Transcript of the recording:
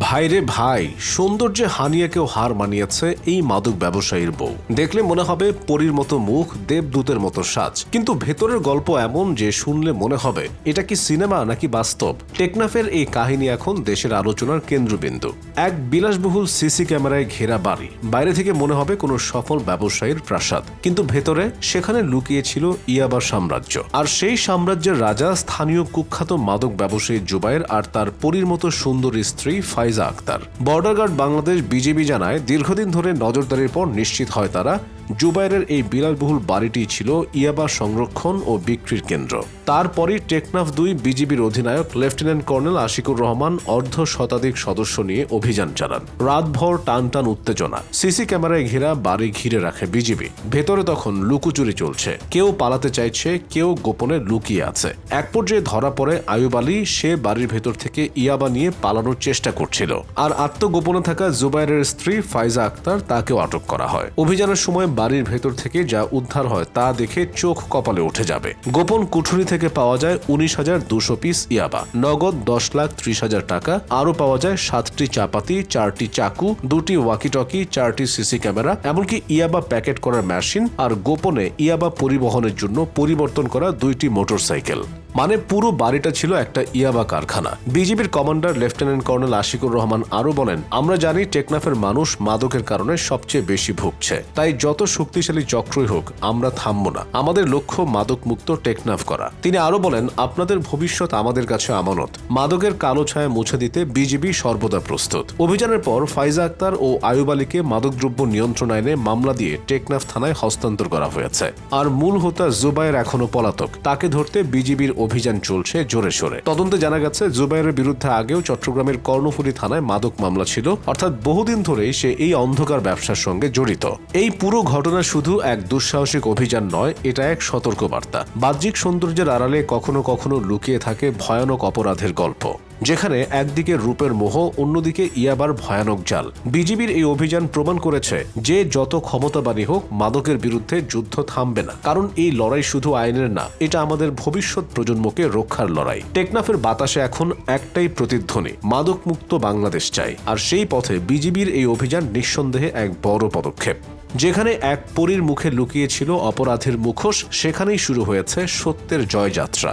ভাইরে ভাই, সৌন্দর্যে হানিয়াকেও হার মানিয়েছে এই মাদক ব্যবসায়ীর বউ। দেখলে মনে হবে পরীর মতো মুখ, দেবদূতের মতো সাজ। কিন্তু ভেতরের গল্প এমন যে শুনলে মনে হবে, এটা কি সিনেমা নাকি বাস্তব? টেকনাফের এই কাহিনী এখন দেশের আলোচনার কেন্দ্রবিন্দু। এক বিলাসবহুল সিসি ক্যামেরায় ঘেরা বাড়ি। বাইরে থেকে মনে হবে কোনো সফল ব্যবসায়ীর প্রাসাদ। কিন্তু ভেতরে সেখানে লুকিয়ে ছিল ইয়াবা সাম্রাজ্য। আর সেই সাম্রাজ্যের রাজা স্থানীয় কুখ্যাত মাদক ব্যবসায়ী জুবাইর আর তার পরীর মতো সুন্দর স্ত্রী Faiza Akter. Border guard Bangladesh BJP জানায় দীর্ঘদিন ধরে নজরদারির পর নিশ্চিত হয় তারা জুবাইরের এই বিলাসবহুল বাড়িটি ছিল ইয়াবা সংরক্ষণ ও বিক্রির কেন্দ্র। তারপরই টেকনাফ দুই বিজিবির অধিনায়ক লেফটেন্যান্ট কর্নেল আশিকুর রহমান অর্ধ শতাধিক সদস্য নিয়ে অভিযান চালান। রাতভর টান টান উত্তেজনা। সিসি ক্যামেরায় ঘেরা বাড়ি ঘিরে রাখে বিজিবি। ভেতরে তখন লুকোচুরি চলছে। কেউ পালাতে চাইছে, কেউ গোপনে লুকিয়ে আছে। এক পর্যায়ে ধরা পড়ে আয়ুব আলী। সে বাড়ির ভেতর থেকে ইয়াবা নিয়ে পালানোর চেষ্টা করছিল। আর আত্মগোপনে থাকা জুবাইরের স্ত্রী ফাইজা আক্তার তাকেও আটক করা হয়। অভিযানের সময় বাড়ির ভেতর থেকে যা উদ্ধার হয় তা দেখে চোখ কপালে উঠে যাবে। গোপন কুঠুরি থেকে পাওয়া যায় উনিশ হাজার দুশো পিস ইয়াবা। নগদ দশ লাখ ত্রিশ হাজার টাকা। আরও পাওয়া যায় সাতটি চাপাতি, চারটি চাকু, দুটি ওয়াকিটকি চারটি সিসি ক্যামেরা, এমনকি ইয়াবা প্যাকেট করার মেশিন আর গোপনে ইয়াবা পরিবহনের জন্য পরিবর্তন করা দুইটি মোটরসাইকেল মানে পুরো বাড়িটা ছিল একটা ইয়াবা কারখানা। বিজিবির commander lieutenant colonel Ashikur Rahman আরও বলেন, আমরা জানি টেকনাফের মানুষ মাদকের কারণে সবচেয়ে বেশি ভুগছে। তাই যত শক্তিশালী চক্রই হোক, আমরা থামব না। আমাদের লক্ষ্য মাদক মুক্ত টেকনাফ করা। তিনি আরও বলেন, আপনাদের ভবিষ্যৎ আমাদের কাছে আমানত। মাদকের কালো ছায়া মুছে দিতে বিজিবি সর্বদা প্রস্তুত। অভিযানের পর ফাইজা আক্তার ও আয়ুব আলীকে মাদকদ্রব্য নিয়ন্ত্রণ আইনে মামলা দিয়ে টেকনাফ থানায় হস্তান্তর করা হয়েছে। আর মূল হোতা জুবাইর এখনও পলাতক। তাকে ধরতে বিজিবির অভিযান চলছে জোরে সোরে। তদন্তে জানা গেছে, জুবাইরের বিরুদ্ধে আগেও চট্টগ্রামের কর্ণফুলী থানায় মাদক মামলা ছিল। অর্থাৎ বহুদিন ধরেই সে এই অন্ধকার ব্যবসার সঙ্গে জড়িত। এই পুরো ঘটনা শুধু এক দুঃসাহসিক অভিযান নয়, এটা এক সতর্কবার্তা। বাহ্যিক সৌন্দর্যের আড়ালে কখনো কখনো লুকিয়ে থাকে ভয়ানক অপরাধের গল্প। যেখানে একদিকে রূপের মোহ অন্যদিকে ইয়াবার ভয়ানক জাল। বিজিবির এই অভিযান প্রমাণ করেছে যে যত ক্ষমতাবানী হোক, মাদকের বিরুদ্ধে যুদ্ধ থামবে না। কারণ এই লড়াই শুধু আইনের না, এটা আমাদের ভবিষ্যৎ প্রজন্মকে রক্ষার লড়াই। টেকনাফের বাতাসে এখন একটাই প্রতিধ্বনি মাদক মুক্ত বাংলাদেশ চাই। আর সেই পথে বিজিবির এই অভিযান নিঃসন্দেহে এক বড় পদক্ষেপ। যেখানে এক পরীর মুখে লুকিয়ে ছিল অপরাধের মুখোশ, সেখানেই শুরু হয়েছে সত্যের জয়যাত্রা।